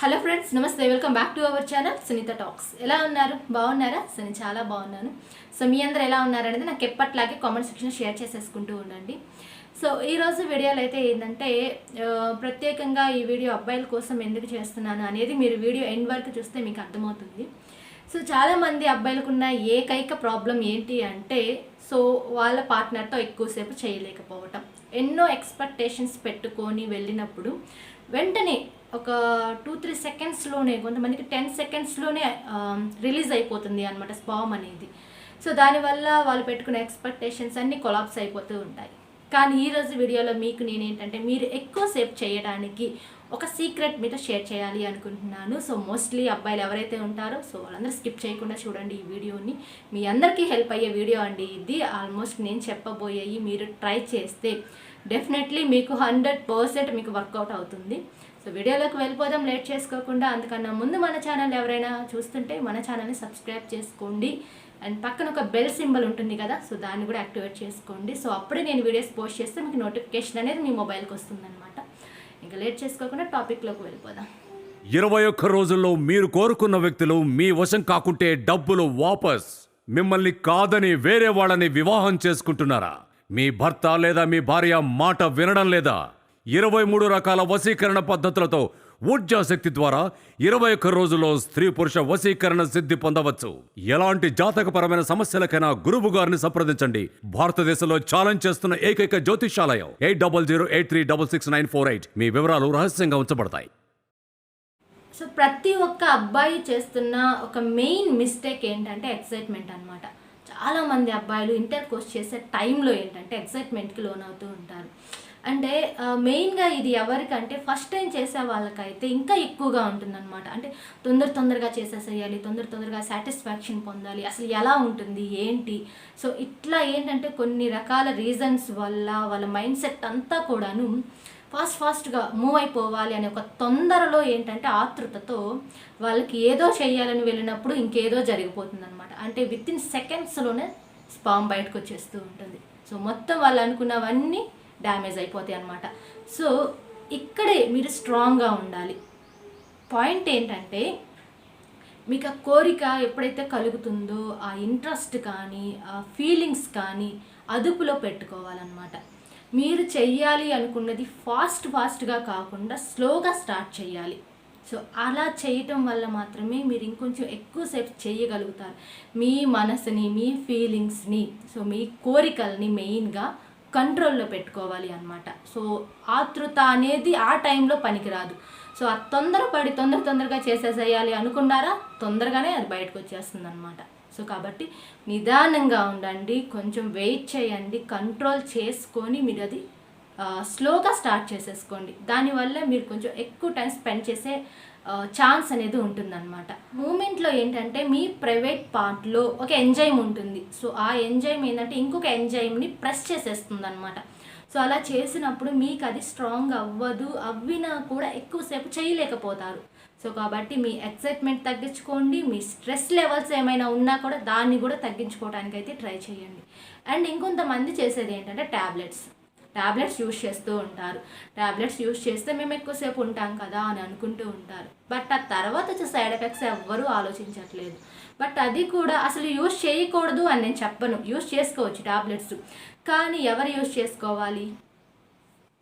Hello friends నమస్తే. Welcome back to our channel Sunitha talks. ఎలా ఉన్నారు? బాగున్నారా? సో నేను చాలా బాగున్నాను. సో మీ అందరు ఎలా ఉన్నారనేది నాకు ఎప్పట్లాగే కామెంట్ సెక్షన్ షేర్ చేసేసుకుంటూ ఉండండి. సో ఈరోజు వీడియోలో అయితే ఏంటంటే ప్రత్యేకంగా ఈ వీడియో అబ్బాయిల కోసం ఎందుకు చేస్తున్నాను అనేది మీరు వీడియో ఎండ్ వరకు చూస్తే మీకు అర్థమవుతుంది. సో చాలామంది అబ్బాయిలకు ఉన్న ఏకైక ప్రాబ్లం ఏంటి అంటే సో వాళ్ళ పార్ట్నర్తో ఎక్కువసేపు చేయలేకపోవటం. ఎన్నో ఎక్స్పెక్టేషన్స్ పెట్టుకొని వెళ్ళినప్పుడు వెంటనే ఒక టూ త్రీ సెకండ్స్లోనే కొంతమందికి టెన్ సెకండ్స్లోనే రిలీజ్ అయిపోతుంది అనమాట స్పామ్ అనేది. సో దానివల్ల వాళ్ళు పెట్టుకున్న ఎక్స్పెక్టేషన్స్ అన్నీ కొలాప్స్ అయిపోతూ ఉంటాయి. కానీ ఈరోజు వీడియోలో మీకు నేనేంటంటే మీరు ఎక్కువసేపు చేయడానికి ఒక సీక్రెట్ మీతో షేర్ చేయాలి అనుకుంటున్నాను. సో మోస్ట్లీ అబ్బాయిలు ఎవరైతే ఉంటారో సో వాళ్ళందరూ స్కిప్ చేయకుండా చూడండి ఈ వీడియోని. మీ అందరికీ హెల్ప్ అయ్యే వీడియో అండి ఇది. ఆల్మోస్ట్ నేను చెప్పబోయేవి మీరు ట్రై చేస్తే డెఫినెట్లీ మీకు హండ్రెడ్ పర్సెంట్ మీకు వర్కౌట్ అవుతుంది. సో వీడియోలోకి వెళ్ళిపోదాం లేట్ చేసుకోకుండా. అందుకన్నా ముందు మన ఛానల్ ఎవరైనా చూస్తుంటే మన ఛానల్ని సబ్స్క్రైబ్ చేసుకోండి. అండ్ పక్కన ఒక బెల్ సింబల్ ఉంటుంది కదా సో దాన్ని కూడా యాక్టివేట్ చేసుకోండి. సో అప్పుడే నేను వీడియోస్ పోస్ట్ చేస్తే మీకు నోటిఫికేషన్ అనేది మీ మొబైల్కి వస్తుందన్నమాట. ఇంకా లేట్ చేసుకోకుండా టాపిక్లోకి వెళ్ళిపోదాం. ఇరవై ఒక్క రోజుల్లో మీరు కోరుకున్న వ్యక్తులు మీ వశం కాకుంటే డబ్బులు వాపస్. మిమ్మల్ని కాదని వేరే వాళ్ళని వివాహం చేసుకుంటున్నారా? మీ భర్త లేదా మీ భార్య మాట వినడం లేదా? ఇరవై మూడు రకాల వశీకరణ పద్ధతులతో ఊర్జా శక్తి ద్వారా ఇరవై ఒక్క రోజుల్లో స్త్రీ పురుష వశీకరణ సిద్ధి పొందవచ్చు. ఎలాంటి జాతకపరమైన సమస్యలకైనా గురువు గారిని సంప్రదించండి. భారతదేశంలో ఛాలెంజ్ చేస్తున్న ఏకైక జ్యోతిషాలయం eight double zero eight three double six nine four eight. మీ వివరాలు రహస్యంగా ఉంచబడతాయి. సో ప్రతి ఒక్క అబ్బాయి చేస్తున్న ఒక మెయిన్ మిస్టేక్ ఏంటంటే ఎక్సైట్మెంట్ అనమాట చాలామంది అబ్బాయిలు ఇంటర్ కోర్స్ చేసే టైంలో ఏంటంటే ఎక్సైట్మెంట్కి లోన్ అవుతూ ఉంటారు. అంటే మెయిన్గా ఇది ఎవరికంటే ఫస్ట్ టైం చేసే వాళ్ళకైతే ఇంకా ఎక్కువగా ఉంటుందన్నమాట. అంటే తొందర తొందరగా చేసేసేయాలి తొందర తొందరగా సాటిస్ఫాక్షన్ పొందాలి అసలు ఎలా ఉంటుంది ఏంటి? సో ఇట్లా ఏంటంటే కొన్ని రకాల రీజన్స్ వల్ల వాళ్ళ మైండ్ సెట్ అంతా కూడాను ఫాస్ట్ ఫాస్ట్గా మూవ్ అయిపోవాలి అనే ఒక తొందరలో ఏంటంటే ఆతృతతో వాళ్ళకి ఏదో చేయాలని వెళ్ళినప్పుడు ఇంకేదో జరిగిపోతుందనమాట అంటే విత్ ఇన్ సెకండ్స్లోనే స్పామ్ బయటకు వచ్చేస్తూ ఉంటుంది. సో మొత్తం వాళ్ళు అనుకున్నవన్నీ డ్యామేజ్ అయిపోతాయి అనమాట సో ఇక్కడే మీరు స్ట్రాంగ్గా ఉండాలి. పాయింట్ ఏంటంటే మీకు ఆ కోరిక ఎప్పుడైతే కలుగుతుందో ఆ ఇంట్రెస్ట్ కానీ ఆ ఫీలింగ్స్ కానీ అదుపులో పెట్టుకోవాలన్నమాట. మీరు చెయ్యాలి అనుకున్నది ఫాస్ట్ ఫాస్ట్గా కాకుండా స్లోగా స్టార్ట్ చేయాలి సో అలా చేయటం వల్ల మాత్రమే మీరు ఇంకొంచెం ఎక్కువసేపు చేయగలుగుతారు మీ మనసుని మీ ఫీలింగ్స్ని సో మీ కోరికల్ని మెయిన్గా కంట్రోల్లో పెట్టుకోవాలి అన్నమాట. సో ఆతృత అనేది ఆ టైంలో పనికిరాదు. సో ఆ తొందరపడి తొందర తొందరగా చేసేసేయాలి అనుకున్నారా? తొందరగానే అది బయటకు వచ్చేస్తుంది అనమాట సో కాబట్టి నిదానంగా ఉండండి కొంచెం వెయిట్ చేయండి కంట్రోల్ చేసుకొని మీరు అది స్లోగా స్టార్ట్ చేసేసుకోండి. దానివల్ల మీరు కొంచెం ఎక్కువ టైం స్పెండ్ చేసే ఛాన్స్ అనేది ఉంటుందన్నమాట. మూమెంట్లో ఏంటంటే మీ ప్రైవేట్ పార్ట్లో ఒక ఎంజైమ్ ఉంటుంది. సో ఆ ఎంజైమ్ ఏంటంటే ఇంకొక ఎంజైమ్ని ప్రెస్ చేసేస్తుంది అనమాట సో అలా చేసినప్పుడు మీకు అది స్ట్రాంగ్ అవ్వదు అవ్వినా కూడా ఎక్కువసేపు చేయలేకపోతారు. సో కాబట్టి మీ ఎక్సైట్మెంట్ తగ్గించుకోండి మీ స్ట్రెస్ లెవెల్స్ ఏమైనా ఉన్నా కూడా దాన్ని కూడా తగ్గించుకోవడానికి అయితే ట్రై చేయండి. అండ్ ఇంకొంతమంది చేసేది ఏంటంటే ట్యాబ్లెట్స్ ట్యాబ్లెట్స్ యూస్ చేస్తూ ఉంటారు. ట్యాబ్లెట్స్ యూజ్ చేస్తే మేము ఎక్కువసేపు ఉంటాం కదా అని అనుకుంటూ ఉంటారు. బట్ ఆ తర్వాత వచ్చే సైడ్ ఎఫెక్ట్స్ ఎవ్వరూ ఆలోచించట్లేదు. బట్ అది కూడా అసలు యూజ్ చేయకూడదు అని నేను చెప్పను. యూస్ చేసుకోవచ్చు ట్యాబ్లెట్స్ కానీ ఎవరు యూస్ చేసుకోవాలి?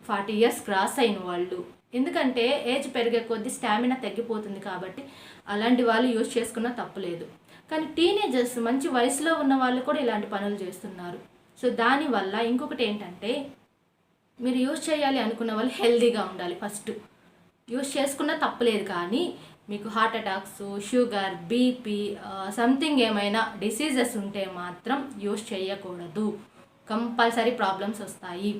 ఫార్టీ ఇయర్స్ క్రాస్ అయిన వాళ్ళు. ఎందుకంటే ఏజ్ పెరిగే కొద్దీ స్టామినా తగ్గిపోతుంది కాబట్టి అలాంటి వాళ్ళు యూజ్ చేసుకున్నా తప్పులేదు కానీ టీనేజర్స్ మంచి వయసులో ఉన్న వాళ్ళు కూడా ఇలాంటి పనులు చేస్తున్నారు. సో దానివల్ల ఇంకొకటి ఏంటంటే మీరు యూజ్ చేయాలి అనుకున్న వాళ్ళు హెల్దీగా ఉండాలి ఫస్ట్ యూజ్ చేసుకున్న తప్పలేదు కానీ మీకు heart attacks sugar BP something ఏమైనా డిసీజెస్ ఉంటే మాత్రం యూజ్ చేయకూడదు. కంపల్సరీ ప్రాబ్లమ్స్ వస్తాయి.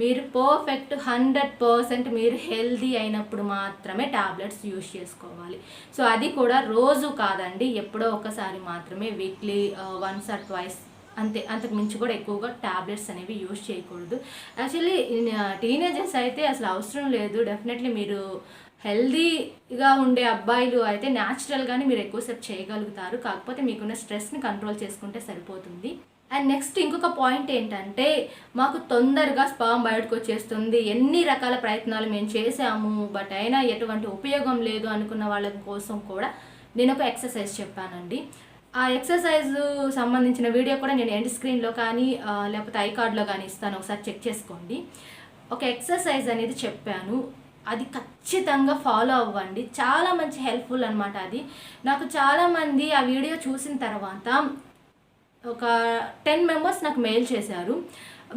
మీరు పర్ఫెక్ట్ హండ్రెడ్ పర్సెంట్ మీరు హెల్దీ అయినప్పుడు మాత్రమే టాబ్లెట్స్ యూజ్ చేసుకోవాలి. సో అది కూడా రోజు కాదండి ఎప్పుడో ఒకసారి మాత్రమే వీక్లీ వన్స్ ఆర్ ట్వైస్ అంతే అంతకు మించి కూడా ఎక్కువగా ట్యాబ్లెట్స్ అనేవి యూజ్ చేయకూడదు. యాక్చువల్లీ టీనేజర్స్ అయితే అసలు అవసరం లేదు. డెఫినెట్లీ మీరు హెల్దీగా ఉండే అబ్బాయిలు అయితే న్యాచురల్గానే మీరు ఎక్కువసేపు చేయగలుగుతారు. కాకపోతే మీకున్న స్ట్రెస్ని కంట్రోల్ చేసుకుంటే సరిపోతుంది. అండ్ నెక్స్ట్ ఇంకొక పాయింట్ ఏంటంటే మాకు తొందరగా స్పామ్ బయటకు వచ్చేస్తుంది. ఎన్ని రకాల ప్రయత్నాలు మేము చేసాము బట్ అయినా ఎటువంటి ఉపయోగం లేదు అనుకున్న వాళ్ళ కోసం కూడా నేను ఒక ఎక్సర్సైజ్ చెప్పానండి. ఆ ఎక్సర్సైజ్ సంబంధించిన వీడియో కూడా నేను ఎండ్ స్క్రీన్లో కానీ లేకపోతే ఐ కార్డ్లో కానీ ఇస్తాను. ఒకసారి చెక్ చేసుకోండి. ఒక ఎక్సర్సైజ్ అనేది చెప్పాను. అది ఖచ్చితంగా ఫాలో అవ్వండి. చాలా మంచి హెల్ప్ఫుల్ అనమాట అది. నాకు చాలామంది ఆ వీడియో చూసిన తర్వాత ఒక టెన్ మెంబర్స్ నాకు మెయిల్ చేశారు.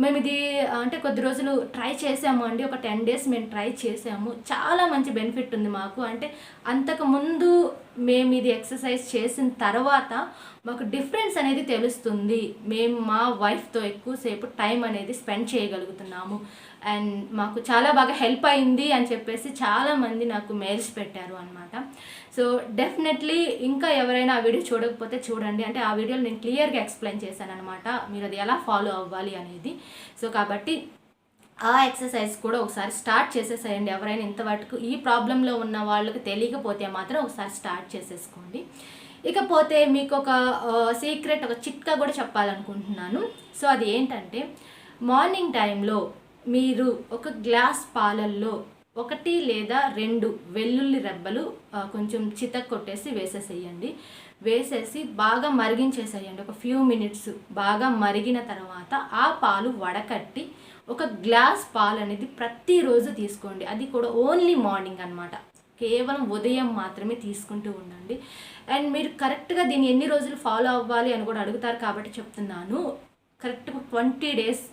మేము ఇది అంటే కొద్ది రోజులు ట్రై చేసాము అండి. ఒక టెన్ డేస్ మేము ట్రై చేసాము చాలా మంచి బెనిఫిట్ ఉంది మాకు. అంటే అంతకు ముందు మేము ఇది ఎక్సర్సైజ్ చేసిన తర్వాత మాకు డిఫరెన్స్ అనేది తెలుస్తుంది. మేము మా వైఫ్తో ఎక్కువసేపు టైం అనేది స్పెండ్ చేయగలుగుతున్నాము. అండ్ మాకు చాలా బాగా హెల్ప్ అయింది అని చెప్పేసి చాలామంది నాకు మెయిల్స్ పెట్టారు అనమాట సో డెఫినెట్లీ ఇంకా ఎవరైనా ఆ వీడియో చూడకపోతే చూడండి. అంటే ఆ వీడియోలో నేను క్లియర్గా ఎక్స్ప్లెయిన్ చేశాను అనమాట మీరు అది ఎలా ఫాలో అవ్వాలి అనేది. సో కాబట్టి ఆ ఎక్సర్సైజ్ కూడా ఒకసారి స్టార్ట్ చేసేసేయండి ఎవరైనా ఇంతవరకు ఈ ప్రాబ్లంలో ఉన్న వాళ్ళకి తెలియకపోతే మాత్రం ఒకసారి స్టార్ట్ చేసేసుకోండి. ఇకపోతే మీకు ఒక సీక్రెట్ ఒక చిట్కా కూడా చెప్పాలనుకుంటున్నాను. సో అది ఏంటంటే మార్నింగ్ టైంలో మీరు ఒక గ్లాస్ పాలల్లో ఒకటి లేదా రెండు వెల్లుల్లి రెబ్బలు కొంచెం చితక్ కొట్టేసి వేసేసేయండి. వేసేసి బాగా మరిగించేసేయండి. ఒక ఫ్యూ మినిట్స్ బాగా మరిగిన తర్వాత ఆ పాలు వడకట్టి ఒక గ్లాస్ పాలు అనేది ప్రతిరోజు తీసుకోండి. అది కూడా ఓన్లీ మార్నింగ్ అనమాట కేవలం ఉదయం మాత్రమే తీసుకుంటూ ఉండండి. అండ్ మీరు కరెక్ట్గా దీన్ని ఎన్ని రోజులు ఫాలో అవ్వాలి అని కూడా అడుగుతారు కాబట్టి చెప్తున్నాను. కరెక్ట్గా ట్వంటీ డేస్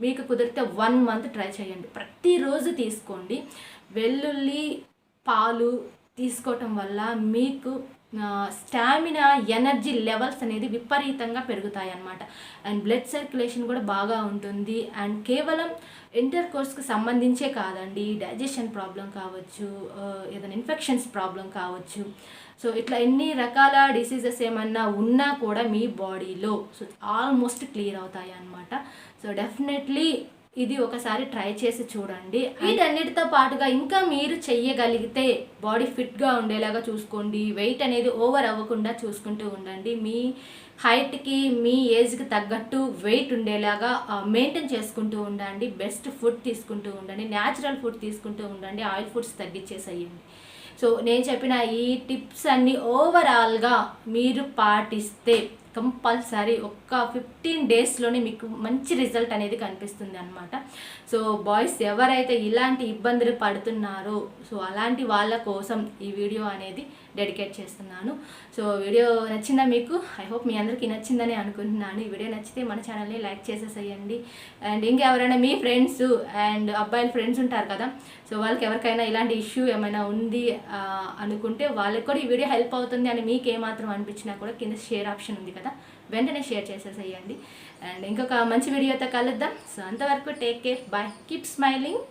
మీకు కుదిరితే వన్ మంత్ ట్రై చేయండి. ప్రతిరోజు తీసుకోండి. వెల్లుల్లి పాలు తీసుకోవటం వల్ల మీకు స్టామినా ఎనర్జీ లెవెల్స్ అనేది విపరీతంగా పెరుగుతాయి అన్నమాట అండ్ బ్లడ్ సర్క్యులేషన్ కూడా బాగా ఉంటుంది. అండ్ కేవలం ఇంటర్ కోర్స్కి సంబంధించే కాదండి. డైజెషన్ ప్రాబ్లం కావచ్చు ఏదైనా ఇన్ఫెక్షన్స్ ప్రాబ్లం కావచ్చు. సో ఇట్లా ఎన్ని రకాల డిసీజెస్ ఏమన్నా ఉన్నా కూడా మీ బాడీలో సో ఆల్మోస్ట్ క్లియర్ అవుతాయి అన్నమాట సో డెఫినెట్లీ ఇది ఒకసారి ట్రై చేసి చూడండి. వీటన్నిటితో పాటుగా ఇంకా మీరు చెయ్యగలిగితే బాడీ ఫిట్గా ఉండేలాగా చూసుకోండి. వెయిట్ అనేది ఓవర్ అవ్వకుండా చూసుకుంటూ ఉండండి. మీ హైట్కి మీ ఏజ్కి తగ్గట్టు వెయిట్ ఉండేలాగా మెయింటైన్ చేసుకుంటూ ఉండండి. బెస్ట్ ఫుడ్ తీసుకుంటూ ఉండండి. న్యాచురల్ ఫుడ్ తీసుకుంటూ ఉండండి. Oil foods తగ్గించేసేయండి. సో నేను చెప్పిన ఈ టిప్స్ అన్ని ఓవరాల్గా మీరు పాటిస్తే కంపల్సరీ ఒక్క ఫిఫ్టీన్ డేస్లోనే మీకు మంచి రిజల్ట్ అనేది కనిపిస్తుంది అనమాట సో బాయ్స్ ఎవరైతే ఇలాంటి ఇబ్బందులు పడుతున్నారో సో అలాంటి వాళ్ళ కోసం ఈ వీడియో అనేది డెడికేట్ చేస్తున్నాను. సో వీడియో నచ్చిందా మీకు? ఐ హోప్ మీ అందరికీ నచ్చిందని అనుకుంటున్నాను. ఈ వీడియో నచ్చితే మన ఛానల్ని లైక్ చేసేసేయండి. అండ్ ఇంకెవరైనా మీ ఫ్రెండ్స్ అండ్ అబ్బాయిల ఫ్రెండ్స్ ఉంటారు కదా సో వాళ్ళకి ఎవరికైనా ఇలాంటి ఇష్యూ ఏమైనా ఉంది అనుకుంటే వాళ్ళకి కూడా ఈ వీడియో హెల్ప్ అవుతుంది అని మీకు ఏమాత్రం అనిపించినా కూడా కింద షేర్ ఆప్షన్ ఉంది కదా. కదా వెంటనే షేర్ చేసేసేయండి. అండ్ ఇంకొక మంచి వీడియోతో కలుద్దాం. సో అంతవరకు take care bye keep smiling